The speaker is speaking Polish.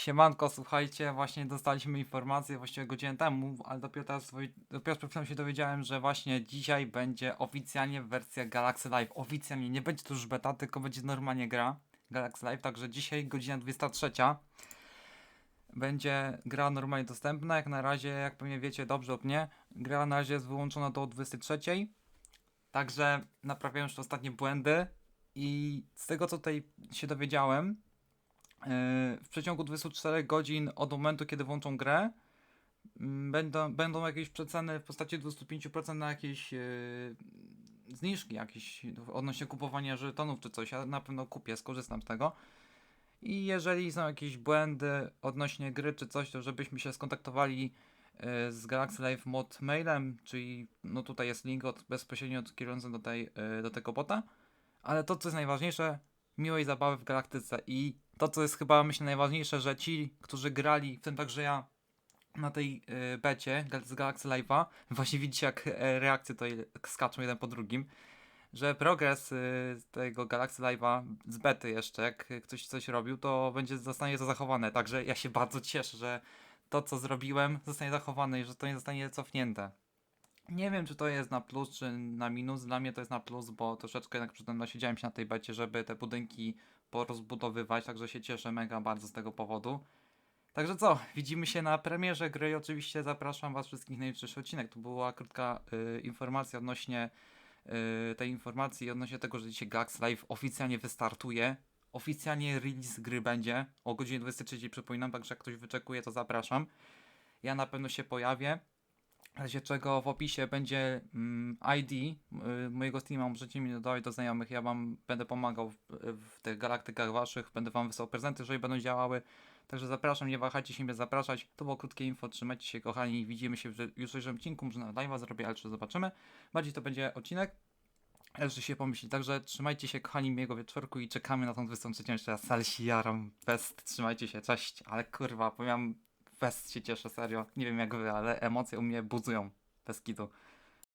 Siemanko, słuchajcie, właśnie dostaliśmy informację właściwie godzinę temu, ale dopiero teraz, dopiero przed się dowiedziałem, że właśnie dzisiaj będzie oficjalnie wersja Galaxy Live. Oficjalnie, nie będzie to już beta, tylko będzie normalnie gra Galaxy Live, także dzisiaj godzina 23 będzie gra normalnie dostępna, jak na razie, jak pewnie wiecie dobrze lub nie, gra na razie jest wyłączona do 23, także naprawiałem już ostatnie błędy i z tego co tutaj się dowiedziałem, w przeciągu 24 godzin od momentu, kiedy włączą grę, mm, będą, będą jakieś przeceny w postaci 25% na jakieś yy, zniżki, jakieś odnośnie kupowania żetonów czy coś. Ja na pewno kupię, skorzystam z tego. I jeżeli są jakieś błędy odnośnie gry czy coś, to żebyśmy się skontaktowali yy, z Galaxy Live Mod mailem, czyli no tutaj jest link od, bezpośrednio kierujący do, tej, do tego bota. Ale to, co jest najważniejsze, miłej zabawy w galaktyce i to, co jest chyba myślę najważniejsze, że ci, którzy grali, w tym także ja, na tej y, becie z Galaxy Live'a, właśnie widzicie jak e, reakcje tutaj skaczą jeden po drugim, że progres y, tego Galaxy Live'a, z bety jeszcze, jak ktoś coś robił, to będzie, zostanie to zachowane, także ja się bardzo cieszę, że to, co zrobiłem, zostanie zachowane i że to nie zostanie cofnięte. Nie wiem, czy to jest na plus, czy na minus. Dla mnie to jest na plus, bo troszeczkę jednak przytem siedziałem się na tej becie, żeby te budynki porozbudowywać, także się cieszę mega bardzo z tego powodu. Także co, widzimy się na premierze gry oczywiście zapraszam Was wszystkich na jutrzejszy odcinek. To była krótka y, informacja odnośnie y, tej informacji, odnośnie tego, że dzisiaj Gax Live oficjalnie wystartuje. Oficjalnie release gry będzie o godzinie 23, przypominam, także jak ktoś wyczekuje, to zapraszam. Ja na pewno się pojawię. Razie czego w opisie będzie mm, ID y, mojego streama, możecie mi dodawać do znajomych, ja wam będę pomagał w, tych galaktykach waszych, będę wam wysłał prezenty, jeżeli będą działały. Także zapraszam, nie wahajcie się mnie zapraszać. To było krótkie info, trzymajcie się kochani, widzimy się w jutrzejszym odcinku, może na live'a zrobię, ale jeszcze zobaczymy. Bardziej to będzie odcinek, Leży się pomyśli. Także trzymajcie się kochani miłego wieczorku i czekamy na tą 23 jeszcze raz. Ale jaram, best, trzymajcie się, cześć. Ale kurwa, powiem, best się cieszę, serio. Nie wiem jak wy, ale emocje u mnie buzują. Bez kitu.